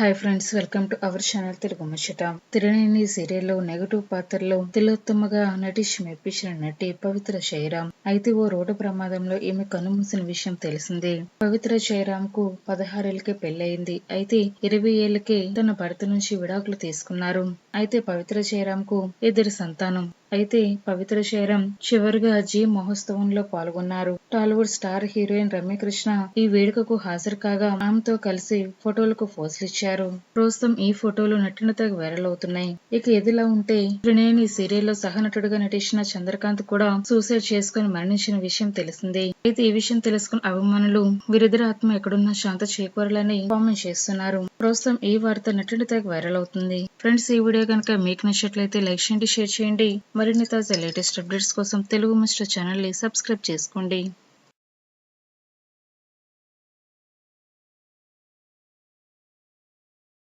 Hi friends welcome to our channel Telugu ముచ్చట తిరణిని సీరియల్లో నెగటివ్ పాత్రలో తిలోత్తమగా నటిష్ మెప్పించిన నటి పవిత్ర శైరామ్ అయితే ఓ రోడ్డు ప్రమాదంలో ఈమె కనుమూసిన విషయం తెలిసింది పవిత్ర జయరామ్కు పదహారేళ్ళకే పెళ్ళయింది అయితే ఇరవై ఏళ్ళకే తన భర్త నుంచి విడాకులు తీసుకున్నారు అయితే పవిత్ర శైరామ్కు ఇద్దరు సంతానం అయితే పవిత్ర శైరం చివరిగా జీ మహోత్సవంలో పాల్గొన్నారు. టాలీవుడ్ స్టార్ హీరోయిన్ రమ్యకృష్ణ ఈ వేడుకకు హాజరు కాగా ఆమెతో కలిసి ఫోటోలకు ఇచ్చారు. ప్రస్తుతం ఈ ఫోటోలు నటినతకు వైరల్ అవుతున్నాయి. ఇక ఎదిలా ఉంటే త్రినేని సీరియల్లో సహనటుడిగా నటించిన చంద్రకాంత్ కూడా సూసైడ్ చేసుకుని మరణించిన విషయం తెలిసిందే. అయితే ఈ విషయం తెలుసుకున్న అభిమానులు వీరిద్దరి ఆత్మ ఎక్కడున్నా శాంత చేకూరాలని కామెంట్ చేస్తున్నారు. ప్రస్తుతం ఈ వార్త నటినతకు వైరల్ అవుతుంది. ఫ్రెండ్స్ ఈ వీడియో కనుక మీకు నచ్చినట్లయితే లైక్ చేయండి షేర్ చేయండి. మరిన్ని తాజా లేటెస్ట్ అప్డేట్స్ కోసం తెలుగు మిస్టర్ ఛానల్ని సబ్స్క్రైబ్ చేసుకోండి.